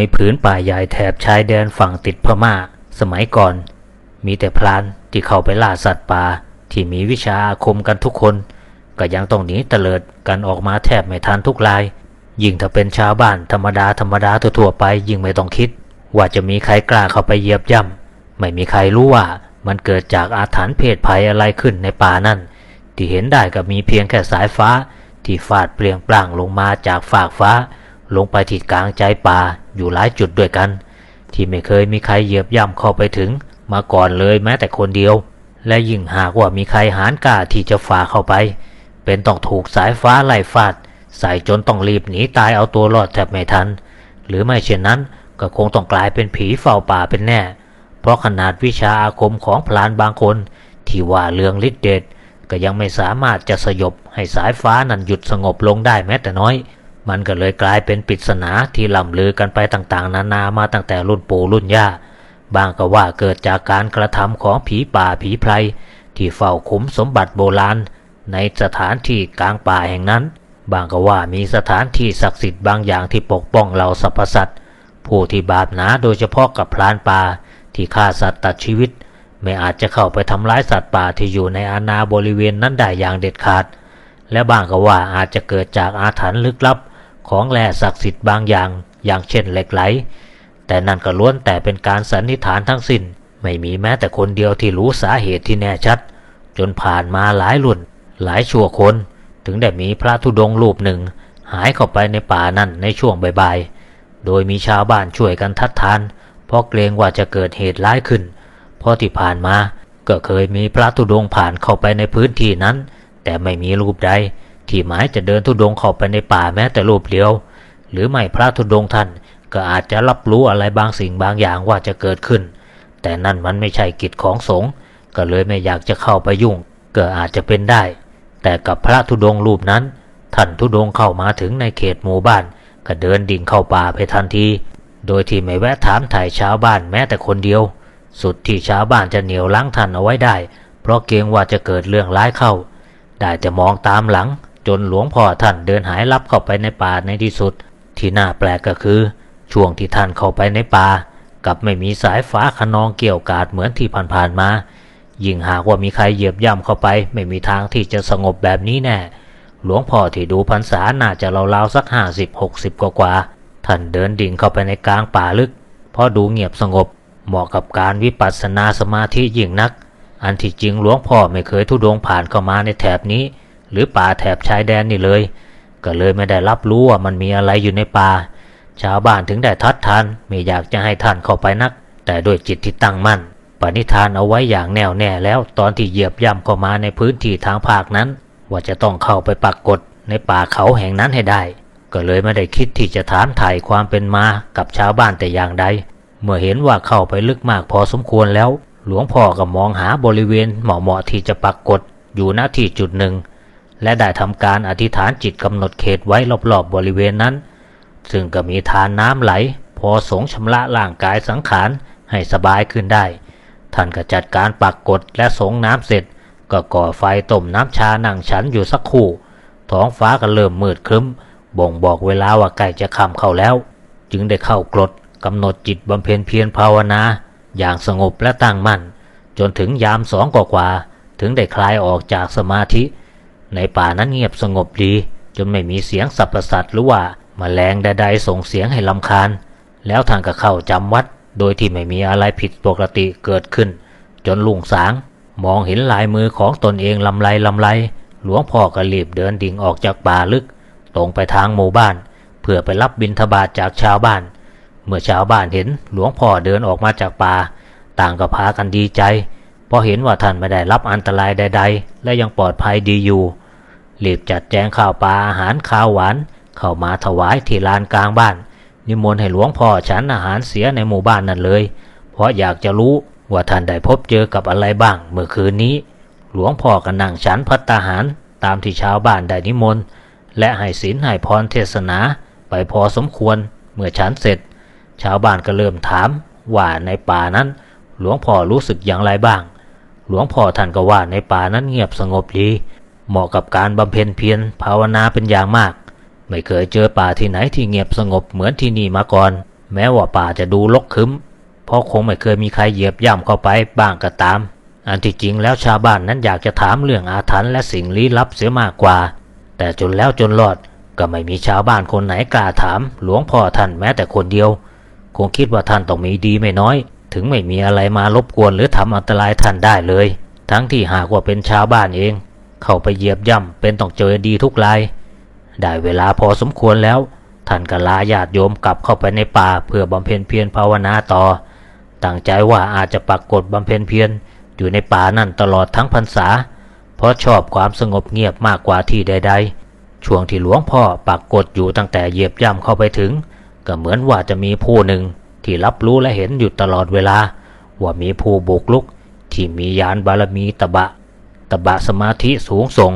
ในผืนป่าใหญ่แถบชายแดนฝั่งติดพม่า สมัยก่อน มีแต่พรานที่เข้าไปล่าสัตว์ป่าที่มีวิชาอาคมกันทุกคน ก็ยังต้องหนีเตลิดกันออกมาแทบไม่ทันทุกราย ยิ่งถ้าเป็นชาวบ้านธรรมดาธรรมดาทั่วๆไป ยิ่งไม่ต้องคิด ว่าจะมีใครกล้าเข้าไปเหยียบย่ำไม่มีใครรู้ว่ามันเกิดจากอาถรรพ์เพศภัยอะไรขึ้นในป่านั่น ที่เห็นได้ก็มีเพียงแค่สายฟ้าที่ฟาดเปลี่ยงปลั่งลงมาจากฟากฟ้า ลงไปที่กลางใจป่าอยู่หลายจุดด้วยกัน ที่ไม่เคยมีใครเหยียบย่ำเข้าไปถึง มาก่อนเลยแม้แต่คนเดียว และยิ่งหากว่ามีใครหานกล้าที่จะฝ่าเข้าไป เป็นต้องถูกสายฟ้าไล่ฟาด ใส่จนต้องรีบหนีตายเอาตัวรอดแทบไม่ทัน หรือไม่เช่นนั้นก็คงต้องกลายเป็นผีเฝ้าป่าเป็นแน่ เพราะขนาดวิชาอาคมของพลานบางคน ที่ว่าเรืองฤทธิ์เดชก็ยังไม่สามารถจะสยบให้สายฟ้านั้นหยุดสงบลงได้แม้แต่น้อย มันก็เลยกลายเป็นปริศนาที่ล่ำลือกันไปต่างๆ นานามาตั้งแต่รุ่นปู่รุ่นย่า บางก็ว่าเกิดจากการกระทำของผีป่าผีไพรที่เฝ้าคุ้มสมบัติโบราณ ในสถานที่กลางป่าแห่งนั้น บางก็ว่ามีสถานที่ศักดิ์สิทธิ์บางอย่างที่ปกป้องเราสรรพสัตว์ ผู้ที่บาปหนาโดยเฉพาะกับพรานป่าที่ฆ่าสัตว์ตัดชีวิต ไม่อาจจะเข้าไปทำร้ายสัตว์ป่าที่อยู่ในอาณาบริเวณนั้นได้อย่างเด็ดขาด และบางก็ว่าอาจจะเกิดจากอาถรรพ์ลึกลับ ของแร่ศักดิ์สิทธิ์บางอย่าง อย่างเช่นเหล็กไหล แต่นั่นก็ล้วนแต่เป็นการสันนิษฐานทั้งสิ้น ไม่มีแม้แต่คนเดียวที่รู้สาเหตุที่แน่ชัด จนผ่านมาหลายรุ่น หลายชั่วคน ถึงได้มีพระธุดงค์รูปหนึ่ง หายเข้าไปในป่านั่นในช่วงบ่ายๆ โดยมีชาวบ้านช่วยกันทัดทาน เพราะเกรงว่าจะเกิดเหตุร้ายขึ้น เพราะที่ผ่านมาก็เคยมีพระธุดงค์ผ่านเข้าไปในพื้นที่นั้น แต่ไม่มีรูปใด ที่หมายจะเดินธุดงเข้าไปในป่าแม้แต่รูปเดียว หรือไม่พระธุดงท่านก็อาจจะรับรู้อะไรบางสิ่งบางอย่างว่าจะเกิดขึ้น แต่นั่นมันไม่ใช่กิจของสงฆ์ก็เลยไม่อยากจะเข้าไปยุ่งก็อาจจะเป็นได้ แต่กับพระธุดงรูปนั้น ท่านธุดงเข้ามาถึงในเขตหมู่บ้าน ก็เดินดิ่งเข้าป่าไปทันที โดยที่ไม่แวะถามถ่ายชาวบ้านแม้แต่คนเดียว สุดที่ชาวบ้านจะเหนียวลังท่านเอาไว้ได้ เพราะเกรงว่าจะเกิดเรื่องร้ายเข้า ได้แต่มองตามหลัง จนหลวงพ่อท่านเดินหายลับเข้าไปในป่าในที่สุด ที่น่าแปลกก็คือ ช่วงที่ท่านเข้าไปในป่ากับไม่มีสายฟ้าขนองเกี่ยวกาดเหมือนที่ผ่านๆมา ยิ่งหากว่ามีใครเหยียบย่ำเข้าไป ไม่มีทางที่จะสงบแบบนี้แน่ หลวงพ่อที่ดูพรรษาน่าจะราวๆสักห้าสิบหกสิบกว่าท่านเดินดิ่งเข้าไปในกลางป่าลึก เพราะดูเงียบสงบ เหมาะกับการวิปัสสนาสมาธิยิ่งนัก อันที่จริงหลวงพ่อไม่เคยทุดงผ่านเข้ามาในแถบนี้ หรือป่าแถบชายแดนนี่เลย ก็เลยไม่ได้รับรู้ว่ามันมีอะไรอยู่ในป่า ชาวบ้านถึงได้ทัดทานไม่อยากจะให้ท่านเข้าไปนัก แต่ด้วยจิตที่ตั้งมั่นปณิธานเอาไว้อย่างแน่วแน่แล้วตอนที่เหยียบย่ำเข้ามาในพื้นที่ทางภาคนั้น ว่าจะต้องเข้าไปปักกฏในป่าเขาแห่งนั้นให้ได้ ก็เลยไม่ได้คิดที่จะถามถ่ายความเป็นมากับชาวบ้านแต่อย่างใดเมื่อเห็นว่าเข้าไปลึกมากพอสมควรแล้ว หลวงพ่อก็มองหาบริเวณเหมาะๆที่จะปักกฏอยู่ณที่จุดหนึ่ง และได้ทำการอธิษฐานจิตกำหนดเขตไว้รอบๆบบริเวณนั้น ซึ่งก็มีทานน้ำไหล พอสงชำระร่างกายสังขารให้สบายขึ้นได้ ท่านก็จัดการปักกฏและสงน้ำเสร็จ ก็ก่อไฟต้มน้ำชานั่งฉันอยู่สักครู่ ท้องฟ้าก็เริ่มมืดครึ้ม บ่งบอกเวลาว่าใกล้จะค่ำเข้าแล้ว จึงได้เข้ากรดกำหนดจิตบำเพ็ญเพียรภาวนา อย่างสงบและตั้งมั่น จนถึงยามสองกว่าถึงได้คลายออกจากสมาธิ ในป่านั้นเงียบสงบดี จนไม่มีเสียงสับประสัตหรือว่าแมลงใดๆส่งเสียงให้ลำคาญ แล้วท่านก็เข้าจำวัด โดยที่ไม่มีอะไรผิดปกติเกิดขึ้น จนลุงสาง มองเห็นลายมือของตนเองลำไรลำไร หลวงพ่อก็รีบเดินดิ่งออกจากป่าลึก ตรงไปทางหมู่บ้าน เพื่อไปรับบิณฑบาตจากชาวบ้าน เมื่อชาวบ้านเห็นหลวงพ่อเดินออกมาจากป่า ต่างก็พากันดีใจ เพราะเห็นว่าท่านไม่ได้รับอันตรายใด ๆ และยังปลอดภัยดีอยู่ รีบจัดแจงข้าวปลาอาหารข้าวหวาน เข้ามาถวายที่ลานกลางบ้าน นิมนต์ให้หลวงพ่อฉันอาหารเสียในหมู่บ้านนั่นเลย เพราะอยากจะรู้ว่าท่านได้พบเจอกับอะไรบ้างเมื่อคืนนี้ หลวงพ่อก็นั่งฉันพัตตาหารตามที่ชาวบ้านได้นิมนต์ และให้ศีลให้พรเทศนาไปพอสมควรเมื่อฉันเสร็จ ชาวบ้านก็เริ่มถามว่าในป่านั้น หลวงพ่อรู้สึกอย่างไรบ้าง หลวงพ่อท่านก็ว่าในป่านั้นเงียบสงบดี เหมาะกับการบำเพ็ญเพียรภาวนาเป็นอย่างมาก ไม่เคยเจอป่าที่ไหนที่เงียบสงบเหมือนที่นี่มาก่อน แม้ว่าป่าจะดูลกคึ้ม เพราะคงไม่เคยมีใครเหยียบย่ำเข้าไปบ้างก็ตาม อันที่จริงแล้วชาวบ้านนั้นอยากจะถามเรื่องอาถรรพ์และสิ่งลี้ลับเสียมากกว่า แต่จนแล้วจนรอดก็ไม่มีชาวบ้านคนไหนกล้าถาม หลวงพ่อท่านแม้แต่คนเดียว คงคิดว่าท่านต้องมีดีไม่น้อย ถึงไม่มีอะไรมารบกวนหรือทำอันตรายท่านได้เลย ทั้งที่หากว่าเป็นชาวบ้านเอง เข้าไปเหยียบย่ำเป็นต้องเจอดีทุกราย ได้เวลาพอสมควรแล้ว ท่านก็ลาญาติโยมกลับเข้าไปในป่าเพื่อบำเพ็ญเพียรภาวนาต่อ ตั้งใจว่าอาจจะปักกฎบำเพ็ญเพียรอยู่ในป่านั่นตลอดทั้งพรรษา เพราะชอบความสงบเงียบมากกว่าที่ใด ๆ ช่วงที่หลวงพ่อปักกฎอยู่ตั้งแต่เหยียบย่ำเข้าไปถึง ก็เหมือนว่าจะมีผู้หนึ่งที่รับรู้และเห็นอยู่ตลอดเวลา ว่ามีผู้บุกลุกที่มียานบารมีตะบะ ตบะสมาธิสูงส่ง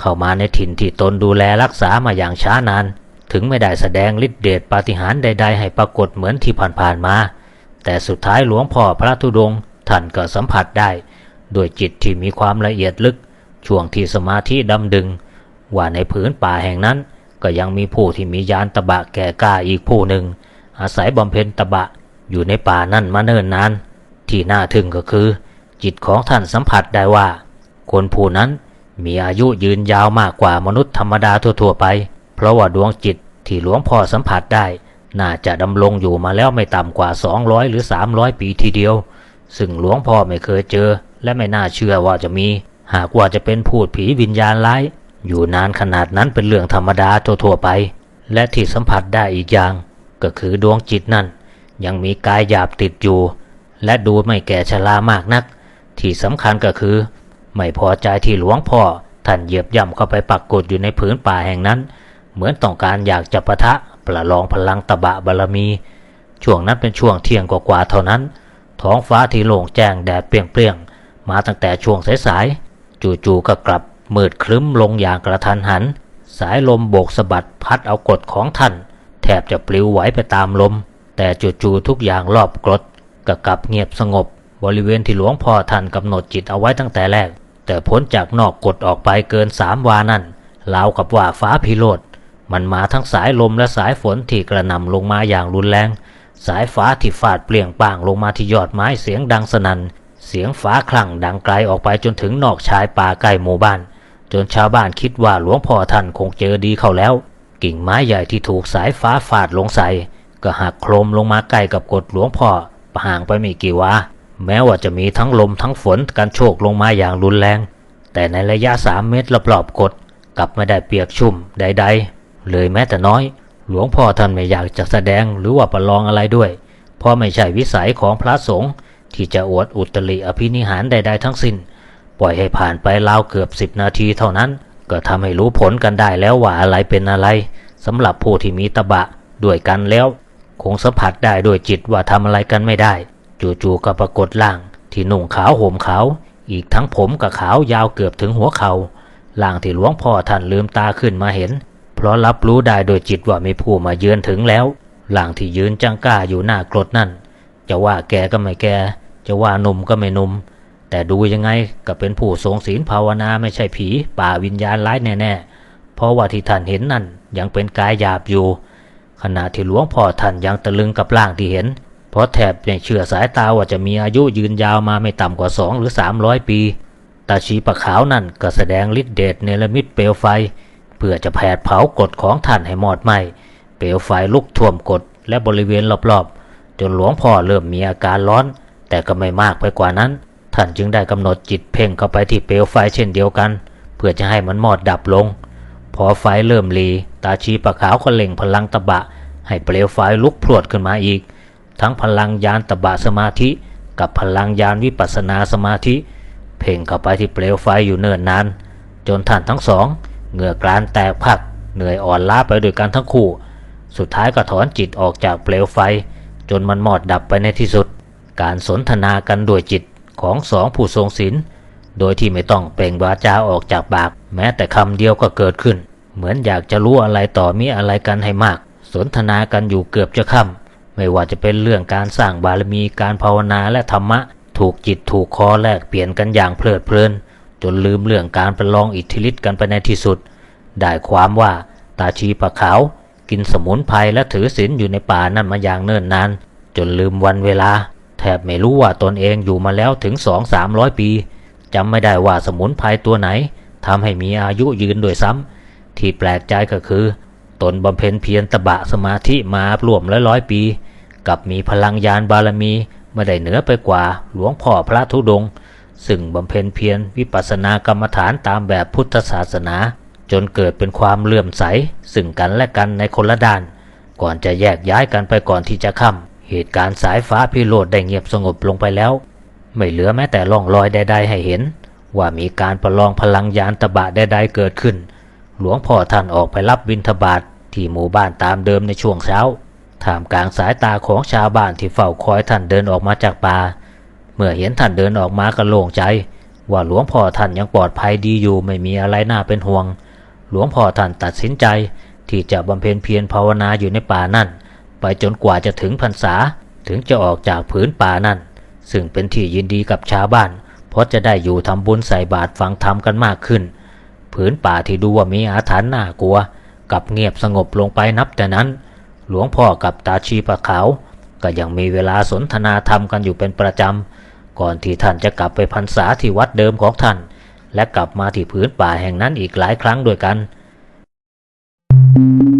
เข้ามาในถิ่นที่ตนดูแลรักษามาอย่างช้านาน ถึงไม่ได้แสดงฤทธิเดชปาฏิหาริย์ใด ๆ ให้ปรากฏเหมือนที่ผ่านๆมา แต่สุดท้ายหลวงพ่อพระธุดงค์ท่านก็สัมผัสได้ด้วยจิตที่มีความละเอียดลึก ช่วงที่สมาธิดำดึง ว่าในผืนป่าแห่งนั้น ก็ยังมีผู้ที่มียานตะบะแก่กล้าอีกผู้หนึ่ง อาศัยบำเพ็ญตะบะอยู่ในป่านั่นมาเนิ่นนาน ที่น่าทึ่งก็คือ จิตของท่านสัมผัสได้ว่า คนผู้นั้นมีอายุยืนยาวมากกว่ามนุษย์ธรรมดาทั่วๆไป เพราะว่าดวงจิตที่หลวงพ่อสัมผัสได้ น่าจะดำรงอยู่มาแล้วไม่ต่ำกว่า 200 หรือ 300 ปีทีเดียว ซึ่งหลวงพ่อไม่เคยเจอ และไม่น่าเชื่อว่าจะมี หากว่าจะเป็นพูดผีวิญญาณร้าย อยู่นานขนาดนั้นเป็นเรื่องธรรมดาทั่วๆไป และที่สัมผัสได้อีกอย่าง ก็คือดวงจิตนั่น ยังมีกายหยาบติดอยู่ และดูไม่แก่ชรามากนัก ที่สำคัญก็คือ ไม่พอใจที่หลวงพ่อ ท่านเหยียบย่ำเข้าไปปักกดอยู่ในผืนป่าแห่งนั้น เหมือนต้องการอยากจะปะทะประลองพลังตะบะบารมี ช่วงนั้นเป็นช่วงเที่ยงกว่าๆเท่านั้น ท้องฟ้าที่โล่งแจ้งแดดเปรี้ยงๆมาตั้งแต่ช่วงสายๆจู่ๆก็กลับมืดครึ้มลงอย่างกระทันหัน สายลมโบกสะบัดพัดเอากฎของท่าน แทบจะปลิวไหวไปตามลม แต่จู่ๆทุกอย่างรอบกรดก็กลับเงียบสงบ บริเวณที่หลวงพ่อท่านกำหนดจิตเอาไว้ตั้งแต่แรก แต่พ้นจากนอกกฎออกไปเกินสามวานั่นราวกับว่าฟ้าพิโรธมันมาทั้งสายลมและสายฝนที่กระหน่ำลงมาอย่างรุนแรง สายฟ้าที่ฟาดเปลี่ยงป่างลงมาที่ยอดไม้เสียงดังสนัน่นเสียงฟ้าคลั่งดังไกลออกไปจนถึงนอกชายป่าใกล้หมู่บ้าน จนชาวบ้านคิดว่าหลวงพ่อท่านคงเจอดีเข้าแล้ว กิ่งไม้ใหญ่ที่ถูกสายฟ้าฟาดลงใส่ก็หักโครมลงมาใกล้กับกดหลวงพ่อห่างไปไม่กี่วา แม้ว่าจะมีทั้งลมทั้งฝนกันโชกลงมาอย่างรุนแรง แต่ในระยะสามเมตรรอบๆกดกลับไม่ได้เปียกชุ่มใด ๆ เลยแม้แต่น้อย หลวงพ่อท่านไม่อยากจะแสดงหรือว่าประลองอะไรด้วย เพราะไม่ใช่วิสัยของพระสงฆ์ที่จะอวดอุตริอภินิหารใด ๆ ทั้งสิ้น ปล่อยให้ผ่านไปราวเกือบสิบนาทีเท่านั้น ก็ทำให้รู้ผลกันได้แล้วว่าอะไรเป็นอะไรสำหรับผู้ที่มีตะบะด้วยกันแล้ว คงสัมผัสได้ด้วยจิตว่าทำอะไรกันไม่ได้ จู่ๆก็ปรากฏร่าง ที่นุ่งขาวห่มขาว อีกทั้งผมกับขาวยาวเกือบถึงหัวเขา่าร่างที่หลวงพ่อท่านลืมตาขึ้นมาเห็น เพราะรับรู้ได้โดยจิตว่ามีผู้มาเยือนถึงแล้วร่างที่ยืนจังก้าอยู่หน้ากรดนั่น จะว่าแกก็ไม่แก จะว่านุ่มก็ไม่นุ่ม แต่ดูยังไงก็เป็นผู้ทรงศีลภาวนาไม่ใช่ผีป่าวิญญาณร้ายแน่ๆ เพราะว่าที่ท่านเห็นนั่นยังเป็นกายหยาบอยู่ ขณะที่หลวงพ่อท่านยังตะลึงกับร่างที่เห็น เพราะแทบไม่เชื่อสายตาว่าจะมีอายุยืนยาวมาไม่ต่ำกว่าสองหรือสามร้อยปีตาชีปะขาวนั่นก็แสดงฤทธิเดชเนรมิตเปลวไฟ เพื่อจะแผดเผากฎของท่านให้หมดไหมเปลวไฟลุกท่วมกฎและบริเวณรอบๆ จนหลวงพ่อเริ่มมีอาการร้อน แต่ก็ไม่มากไปกว่านั้น ท่านจึงได้กำหนดจิตเพ่งเข้าไปที่เปลวไฟเช่นเดียวกัน เพื่อจะให้มันหมอดดับลง พอไฟเริ่มรีตาชีปะขาวก็เล่งพลังตะบะ ให้เปลวไฟลุกพรวดขึ้นมาอีก ทั้งพลังยานตบะสมาธิ กับพลังยานวิปัสนาสมาธิ เพ่งเข้าไปที่เปลวไฟอยู่เนิ่นนาน จนท่านทั้งสองเหงื่อกลานแตกพักเหนื่อยอ่อนล้าไปด้วยกันทั้งคู่ สุดท้ายก็ถอนจิตออกจากเปลวไฟ จนมันหมอดดับไปในที่สุด การสนทนากันด้วยจิตของสองผู้ทรงศีลโดยที่ไม่ต้องเปล่งวาจาออกจากปาก แม้แต่คำเดียวก็เกิดขึ้น เหมือนอยากจะรู้อะไรต่อมีอะไรกันให้มาก สนทนากันอยู่เกือบจะค่ำ ไม่ว่าจะเป็นเรื่องการสร้างบารมีการภาวนาและธรรมะ ถูกจิตถูกคอแลกเปลี่ยนกันอย่างเพลิดเพลิน จนลืมเรื่องการประลองอิทธิฤทธิ์กันไปในที่สุด ได้ความว่าตาชีปะขาวกกินสมุนไพรและถือศีลอยู่ในป่านั่นมาอย่างเนิ่นนาน จนลืมวันเวลา แทบไม่รู้ว่าตนเองอยู่มาแล้วถึงสองสามร้อยปีจำไม่ได้ว่าสมุนไพรตัวไหนทำให้มีอายุยืนด้วยซ้ำที่แปลกใจก็คือ ตนบำเพ็ญเพียรตบะสมาธิมาร่วมร้อยร้อยปี กับมีพลังยานบารมีไม่ได้เหนือไปกว่าหลวงพ่อพระธุดง ซึ่งบำเพ็ญเพียรวิปัสสนากรรมฐานตามแบบพุทธศาสนา จนเกิดเป็นความเลื่อมใส ซึ่งกันและกันในคนละด้าน ก่อนจะแยกย้ายกันไปก่อนที่จะค่ำเหตุการณ์สายฟ้าพิโรธได้เงียบสงบลงไปแล้ว ไม่เหลือแม้แต่ร่องรอยใด ๆ ให้เห็น ว่ามีการประลองพลังยานตบะใดๆเกิดขึ้น หลวงพ่อท่านออกไปรับบิณฑบาต ที่หมู่บ้านตามเดิมในช่วงเช้าท่ามกลางสายตาของชาวบ้านที่เฝ้าคอยท่านเดินออกมาจากป่า เมื่อเห็นท่านเดินออกมาก็โล่งใจ ว่าหลวงพ่อท่านยังปลอดภัยดีอยู่ไม่มีอะไรน่าเป็นห่วง หลวงพ่อท่านตัดสินใจ ที่จะบำเพ็ญเพียรภาวนาอยู่ในป่านั่น ไปจนกว่าจะถึงพรรษาถึงจะออกจากผืนป่านั่น ซึ่งเป็นที่ยินดีกับชาวบ้าน เพราะจะได้อยู่ทำบุญใส่บาตรฟังธรรมกันมากขึ้น ผืนป่าที่ดูว่ามีอาถรรพ์น่ากลัว กับเงียบสงบลงไปนับแต่นั้น หลวงพ่อกับตาชีปะขาว ก็ยังมีเวลาสนทนาธรรมกันอยู่เป็นประจำ ก่อนที่ท่านจะกลับไปพรรษาที่วัดเดิมของท่าน และกลับมาที่พื้นป่าแห่งนั้นอีกหลายครั้งด้วยกัน Thank you.